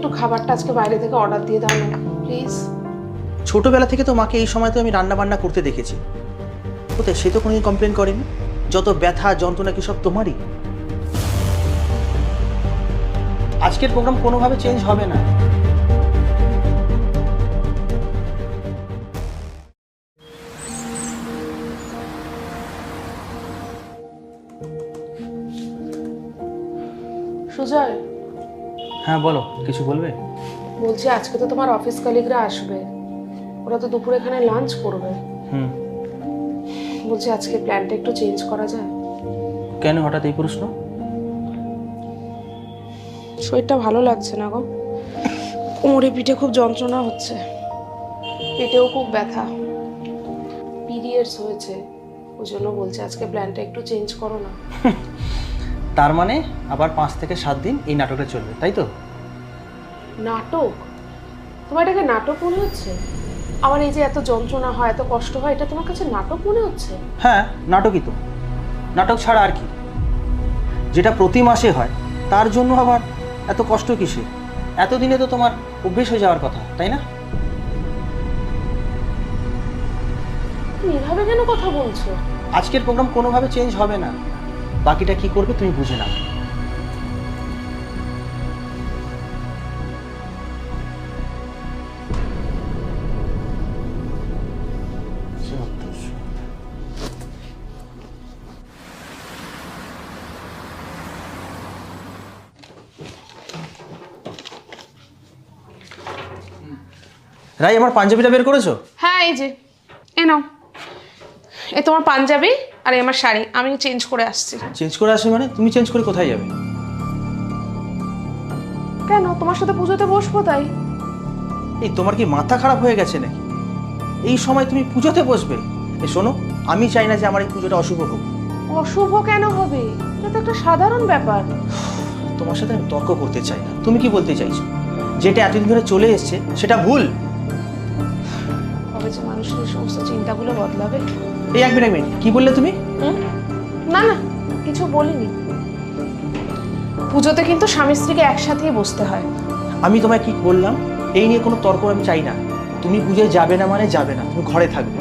একটু খাবারটা আজকে বাইরে থেকে অর্ডার দিয়ে দাও না প্লিজ ছোটবেলা থেকে তো মাকে এই সময় তো আমি রান্না বান্না করতে দেখেছি। কোথায় সে তো কোনোদিন কমপ্লেন করেনি। যত ব্যথা যন্ত্রণা কি সব তোমারই? আজকের প্রোগ্রাম কোনোভাবে চেঞ্জ হবে না। সুজয় হ্যাঁ বলো কিছু বলবে? বলছি আজকে তো তোমার অফিস কলিগরা আসবে। ওরা তো দুপুরে এখানে লাঞ্চ করবে। হুম। বলছি আজকে প্ল্যানটা একটু চেঞ্জ করা যায়। কেন হঠাৎ এই প্রশ্ন? শরীরটা ভালো লাগছে না গো। কোমরে পিঠে খুব যন্ত্রণা হচ্ছে। পেটেও খুব ব্যথা। পিরিয়ডস হয়েছে। ওই জন্য বলছে আজকে প্ল্যানটা একটু চেঞ্জ করো না। তার মানে আবার পাঁচ থেকে সাত দিন এই নাটকটা চলবে তাই তো? নাটক? তোমার এটাকে নাটক মনে হচ্ছে? আমার এই যে এত যন্ত্রণা হয় এত কষ্ট হয় এটা তোমার কাছে নাটক মনে হচ্ছে? হ্যাঁ নাটকই তো। নাটক ছাড়া আর কি? যেটা প্রতি মাসে হয় তার জন্য আবার এত কষ্ট কিসে এতদিনে তো তোমার অভ্যেস হয়ে যাওয়ার কথা তাই না? তুমি এভাবে কেন কথা বলছো? আজকের প্রোগ্রাম কোনোভাবে চেঞ্জ হবে না। বাকিটা কি করবে তুমি বুঝে নাও। রাই, আমার পাঞ্জাবিটা বের করেছ? হ্যাঁ এই যে। এ নাও। এ তোমার পাঞ্জাবি আর এ আমার শাড়ি আমি চেঞ্জ করে আসছি। চেঞ্জ করে আসবে মানে? তুমি চেঞ্জ করে কোথায় যাবে? কেন? তোমার সাথে পুজোতে বসবো তাই। এই তোমার কি মাথা খারাপ হয়ে গেছে নাকি? এই সময় তুমি পুজোতে বসবে। এ শোনো আমি চাই না যে আমার এই পুজোটা অশুভ হোক। অশুভ কেন হবে? এটা তো একটা সাধারণ ব্যাপার। তোমার সাথে আমি তর্ক করতে চাই না। তুমি কি বলতে চাইছো? যেটা এতদিন ধরে চলে এসছে সেটা ভুল। কবে মানুষের এই সমস্ত চিন্তাগুলো বদলাবে। এই এক মিনিট এক মিনিট। কি বললে তুমি? হুম? না না কিছু বলিনি। পুজোতে কিন্তু স্বামী স্ত্রীকে একসাথেই বসতে হয়। আমি তোমায় কি বললাম? এই নিয়ে কোনো তর্ক আমি চাই না। তুমি পুজোয় যাবে না মানে যাবে না তুমি ঘরে থাকবে।